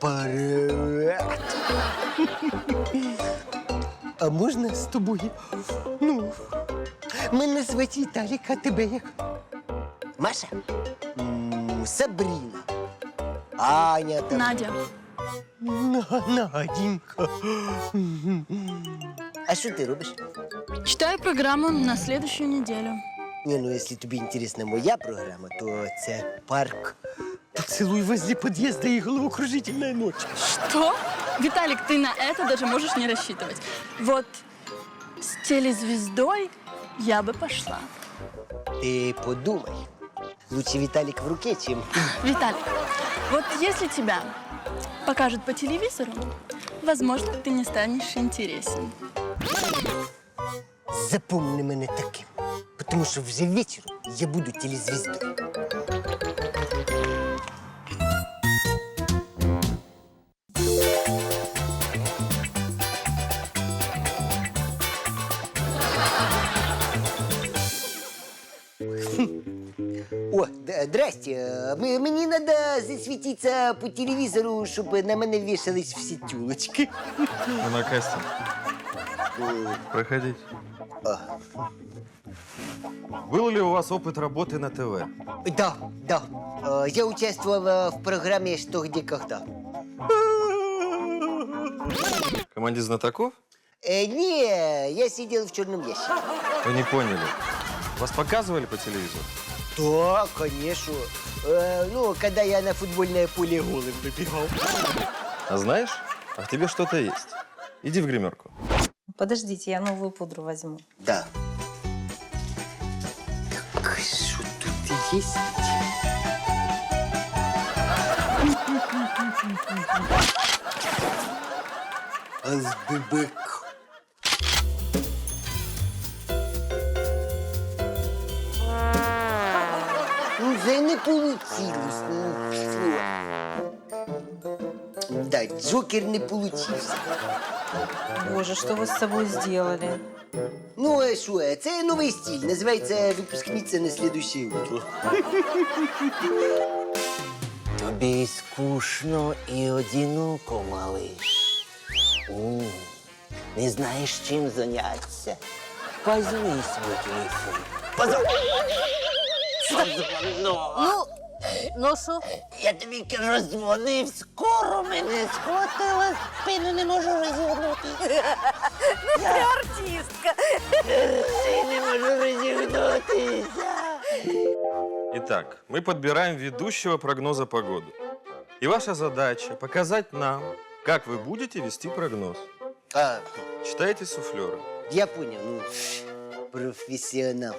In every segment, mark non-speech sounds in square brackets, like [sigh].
Привет. [laughs] А можна з тобою? Ну, мене звати Віталік, а тебе як? Маша? М, Сабріна. Аня там. Надя. На- Наденька. А що ти робиш? Читаю программу на следующую неделю. Ні, ну якщо тобі інтересна моя програма, то це парк. Поцелуй возле подъезда и головокружительная ночь. Что? Виталик, ты на это даже можешь не рассчитывать. Вот с телезвездой я бы пошла. Ты подумай. Лучше Виталик в руке, чем... Виталик, вот если тебя покажут по телевизору, возможно, ты не станешь интересен. Запомни мене таким. Потому що вже вечором я буду телезвездою. О, да, здрасте. М- Мені треба засвітитися по телевізору, щоб на мене вішались всі тюлочки. Вы на кастинг. Проходите. Был ли у вас опыт работы на ТВ? Да, да. Э, Я участвовал э, в программе «Что, где, когда». Команде знатоков? Э, не, я сидел в черном ящике. Вы не поняли. Вас показывали по телевизору? Да, конечно. Э, ну, когда я на футбольное поле голым выбегал. А знаешь, а в тебе что-то есть. Иди в гримерку. Подождите, я новую пудру возьму. Да. Есть? Ну, вже не получилось. Ну, всё. Да, Джокер не получився. Боже, что вы с собой сделали? Ну, а це новий стиль. Називається випускниця на слідуще утро. [laughs] Тобі скучно і одиноко, малиш. М, Не знаєш, чим зайнятися. Возьми свій телефон. Ну, ну що? Я тобі кажу, дзвонив, скоро мене схватила, спину не можу розігнути. [laughs] Ти артистка. Итак, мы подбираем ведущего прогноза погоды. И ваша задача показать нам, как вы будете вести прогноз. А, Читайте суфлера. я понял. Ну, професіонал.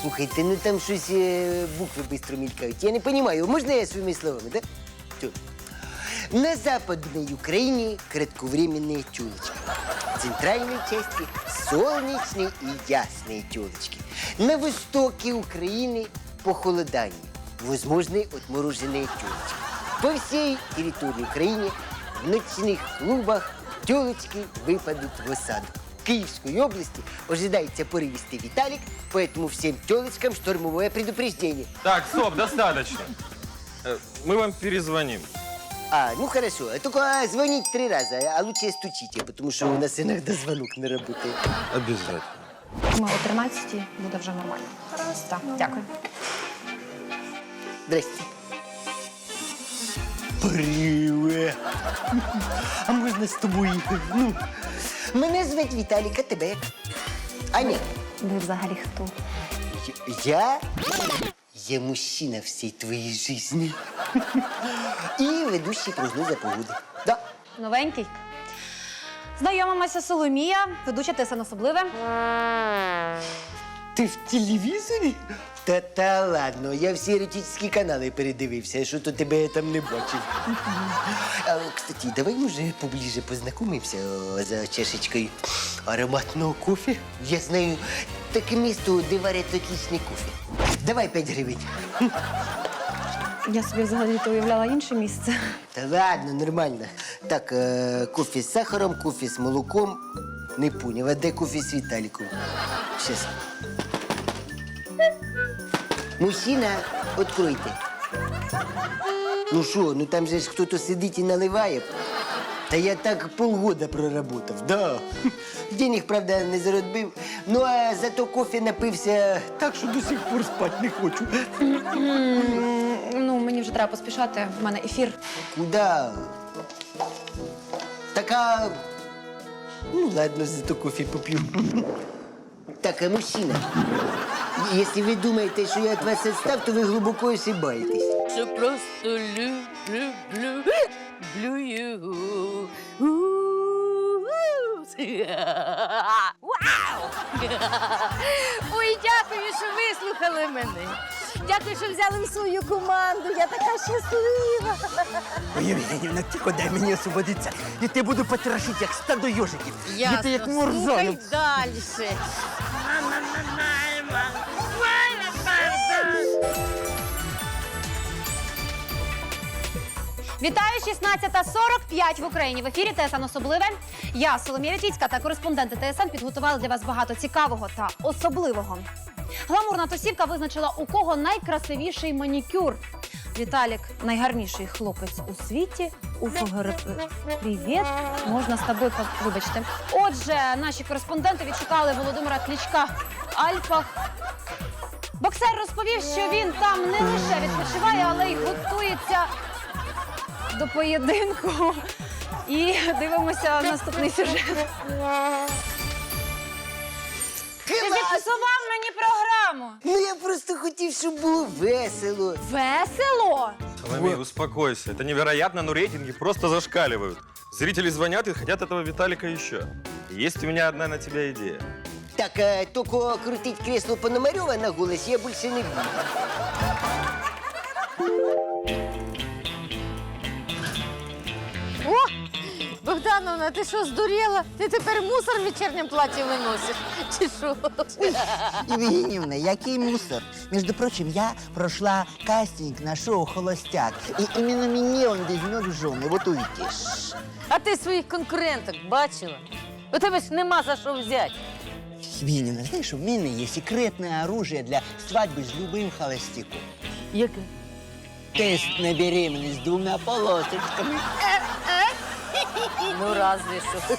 Слухайте, ну там щось е, букви швидко мількають. Я не розумію, можна я своїми словами, да? Всё. На Западной Украине кратковременные тёлочки. В центральной части солнечные и ясные тёлочки. На востоке Украины похолодание. Возможны отмороженные тёлочки. По всей территории Украины в ночных клубах тёлочки выпадут в осаду. В Киевской области ожидается порывистый Виталик, поэтому всем тёлочкам штормовое предупреждение. Так, стоп, достаточно. Э, Мы вам перезвоним. А, ну хорошо. Только звонить три раза, а лучше стучите, потому что у нас иногда звонок не работает. Обязательно. Ми о 13 буде вже нормально. Так, дякую. Здрасте. Привет. А можна з тобою? Ну, мене звати Віталік, а тебе як? Аня, Ви взагалі хто? я? Я мужчина всей твоей жизни. І ведущий прогноза погоди. Да. Новенький. Знайомимося Соломія, ведуча ТСН особливе. Ти в телевізорі? Та та ладно, я всі еротичні канали передивився, що то тебе я там не бачив. А, кстати, давай може поближе познайомимося за чашечкою ароматного кофе. Я знаю таке місто, де варять отличний кофе. Давай 5 гривень. Я собі взагалі то уявляла інше місце. Та ладно, нормально. Так, е, кофе з сахаром, кофе з молоком. Не поняв, а де кофе з Віталіком? Щас. Мужчина, откройте. Ну що, ну там же ж хтось сидить і наливає. Та я так полгода проработав, да. Денег, правда, не заробив. Ну а зато кофе напився так, що до сих пор спати не хочу. Ну, мені вже треба поспішати. в мене ефір. Куда? Така. Ну, ладно, зато кофе попью. Так, а мужчина, если вы думаете, что я от вас отстав, то вы глубоко ошибаетесь. Що просто люблю, люблю, люблю його. Вау! Ой, дякую, що вислухали мене. Дякую, що взяли в свою команду. Я така щаслива. Ой, Євгенівна, тихо, дай мені освободитися. І ти буду потрошити, як стадо йожиків. Ясно, як слухай далі. Вітаю 16.45 в Україні. В ефірі ТСН особливе. Я Соломія Вітвіцька та кореспонденти ТСН підготували для вас багато цікавого та особливого. Гламурна тусівка визначила, у кого найкрасивіший манікюр. Віталік найгарніший хлопець у світі. У ФГРП. Привіт. Можна з тобою вибачте. Отже, наші кореспонденти відшукали Володимира Клічка в Альпах. Боксер розповів, що він там не лише відпочиває, але й готується до поєдинку. І дивимося наступний сюжет. Ти зіпсував мені програму. Ну я просто хотів, щоб було весело. Весело. Соломей, успокойся. Это невероятно, но рейтинги просто зашкаливают. Зрители звонят и хотят этого Виталика еще. Есть у меня одна на тебя идея. Так, а, тільки крутить кресло Пономарьова на голос я більше не буду. Богдановна, ти що здуріла? Ти тепер мусор в вечірньому платі виносиш? Чи що? Евгеньевна, який мусор. Между прочим, я прошла кастинг на шоу «Холостяк». И именно мне он возьмет в жены, вот увидишь. А ти своїх конкуренток бачила? У тебе ж нема за що взяти. Евгеньевна, знаешь, у меня есть секретное оружие для свадьбы с любым холостяком. Яке? Тест на беременность двумя полосочками. Ну, разве що.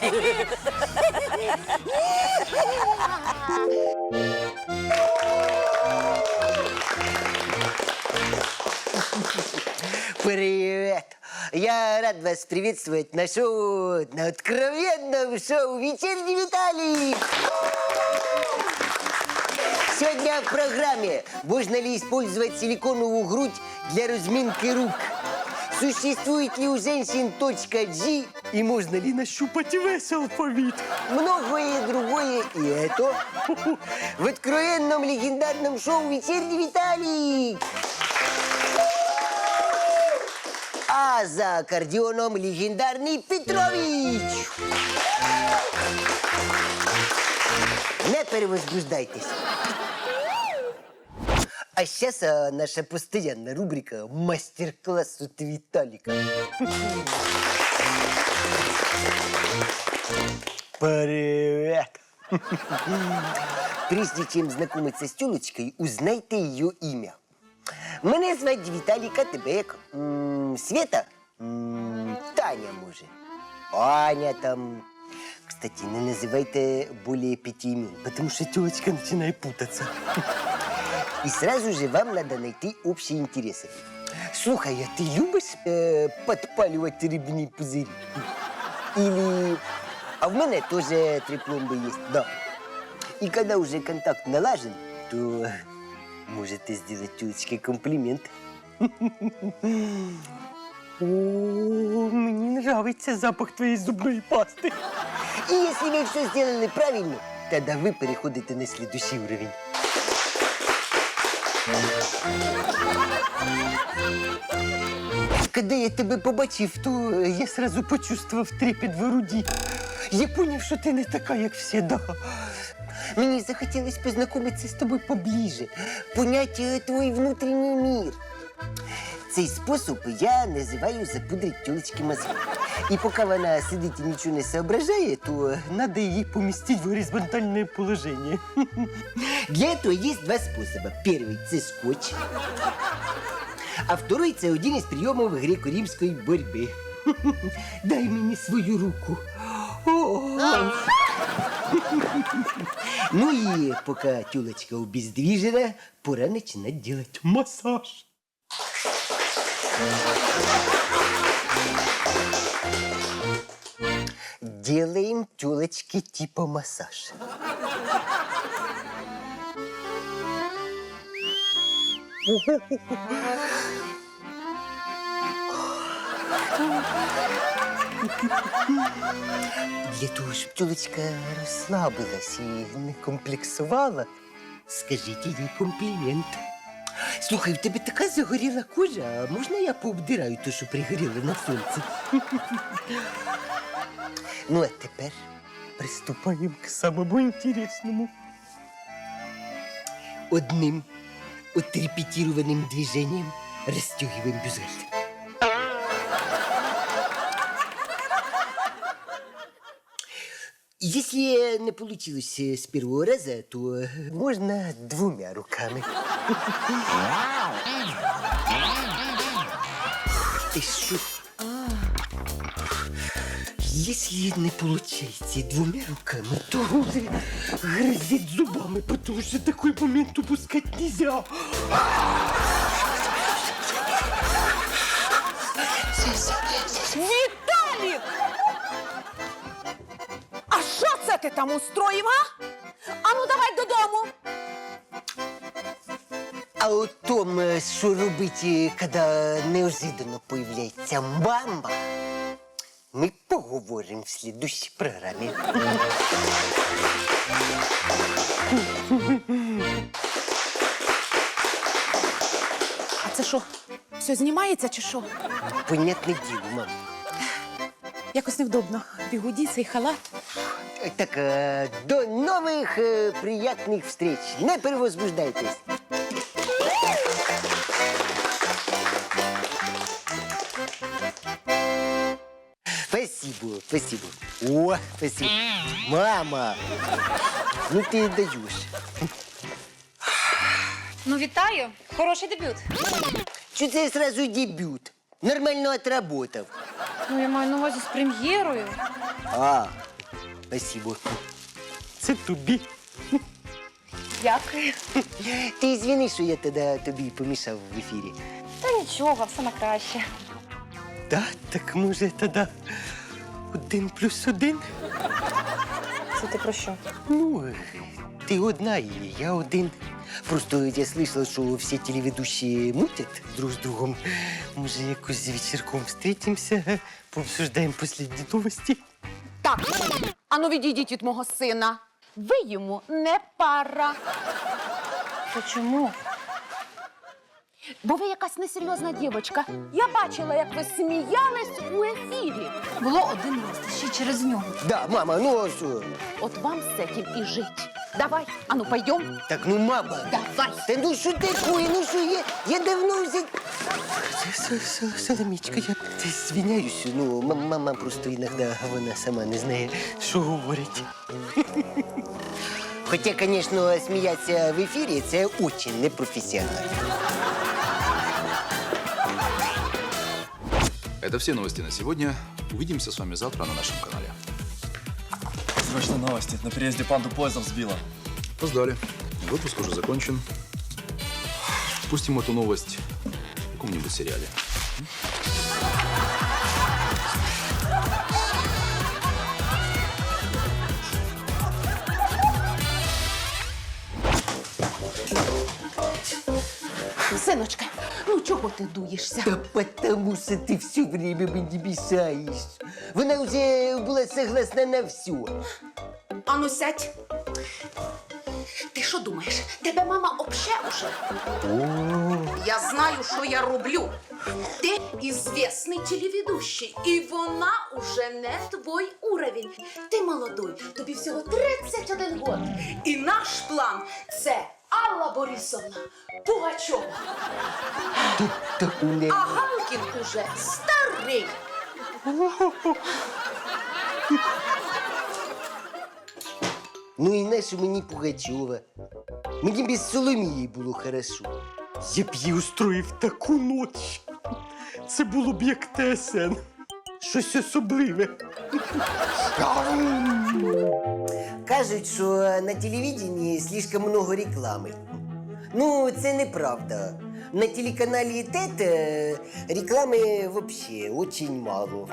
Привет! Я рад вас приветствовать на шоу, на откровенном шоу «Вечерний Виталик». Сегодня в программе можно ли использовать силиконовую грудь для разминки рук? Существует ли у женщин точка G и можно ли нащупать весь алфавит? Многое другое и это в откровенном легендарном шоу «Вечерний Виталик». А за аккордеоном легендарный Петрович. Не перевозбуждайтесь. А сейчас наша постоянная рубрика «Мастер-класс от Виталика». Привет! Прежде чем знакомиться с телочкой, узнайте ее имя. Мене звати Віталіка, тебе як? М, Света? М, Таня, може. Аня там. Кстати, не называйте более пяти имен, потому что телочка начинает путаться. И сразу же вам надо найти общие интересы. Слухай, а ты любишь э, подпаливать рыбные пузыри? Или... А в мене тоже три пломбы есть, да. И когда уже контакт налажен, то можете сделать тёлочке комплимент. О, мне нравится запах твоей зубной пасты. И если вы все сделали правильно, тогда вы переходите на следующий уровень. Когда я тебе побачив, то я сразу почувствовав трепет в груді. Я поняв, що ти не така, як всегда. Мені захотілося познайомитися з тобою поближе, понять е, твій внутрішній мір. Цей спосіб я називаю запудрить тілочки мозги. І поки вона сидить і нічого не соображає, то треба її помістити в горизонтальне положення. Для этого есть два способа. Первый – це скотч. А второй – це один із прийомів греко-римської боротьби. [laughs] Дай мені свою руку. [laughs] Ну и пока тюлочка обездвижена, пора начинать делать массаж. Делаем тюлочке типа массаж. [laughs] Для того, щоб тюлечка розслабилась і не комплексувала, скажіть їй комплімент. Слухай, в тебе така загоріла кожа, а можна я пообдираю те, що пригоріло на сонці? ну, а тепер приступаємо к самому інтересному. Одним отрепетированным движением расстегиваем бюстгальтер. Если не получилось э, с первого раза, то э, можно двумя руками. Ты шо? Если не получается двумя руками, то грызет зубами, потому что такой момент упускать нельзя. Віталік! Ти там устроїв, а? Ану, давай додому. А о том, е, що робити, коли неожиданно появляється мама, ми поговоримо в слідущій програмі. А це що? Все знімається чи що? Понятне діло, мам. Якось невдобно. Бігуді цей халат. Так, е, до нових е, приятних встреч. Не перевозбуждайтесь. Спасибо, спасибо. О, спасибо. Мама, ну ты даешь. Ну, вітаю! Хороший дебют. Что це сразу дебют? Нормально отработав. Ну, я маю на увазі з прем'єрою. А, спасибо. Це тобі. Дякую. Ти звіни, що я тоді тобі помішав в ефірі. Та нічого, все на краще. Да, так може тоді один плюс один? Це ти про що? Ну, ти одна і я один. Просто я слышала, що всі телеведущие мутять друг з другом. Може, якось з вечірком встретимся, пообсуждаємо последні новості. Так, ану відійдіть від мого сина. Ви йому не пара. То чому? Бо ви якась несерйозна дівчинка. Я бачила, як ви сміялись у ефірі. Було один раз, ще через нього. Да, мама, ну що? От вам з цим і жить. Давай, ану, пойдем. Так, ну мама. Давай. Та ну що такое? Ну що я, я давно вже... С- с- с- Соломічка, я ти звиняюся, ну м- мама просто іноді вона сама не знає, що говорить. [laughs] Хоча, звісно, сміятися в ефірі це дуже непрофесіонально. Это все новости на сегодня. Увидимся с вами завтра на нашем канале. Срочные новости. На переезде панду поездом сбила. Опоздали. Выпуск уже закончен. Пустим эту новость в каком-нибудь сериале. Синочка, ну чого ти дуєшся? Та потому що ти все время мені мішаєш. Вона вже була согласна на все. Ану, сядь. Що думаєш? Тебе мама обше уже? Я знаю, що я роблю. Ти ізвісний телеведущий, і вона уже не твій уровень. Ти молодой, тобі всього 31 год. І наш план це Алла Борисовна Пугачова. А Галкін уже старий. Ну і нащо мені Пугачова? Мені без Соломії було хорошо. Я б їй устроїв таку ніч. Це було б як ТСН. Щось особливе. Кажуть, що на телевидении слишком много реклами. Ну, це неправда. На телеканалі ТЕТ е, реклами вообще очень мало.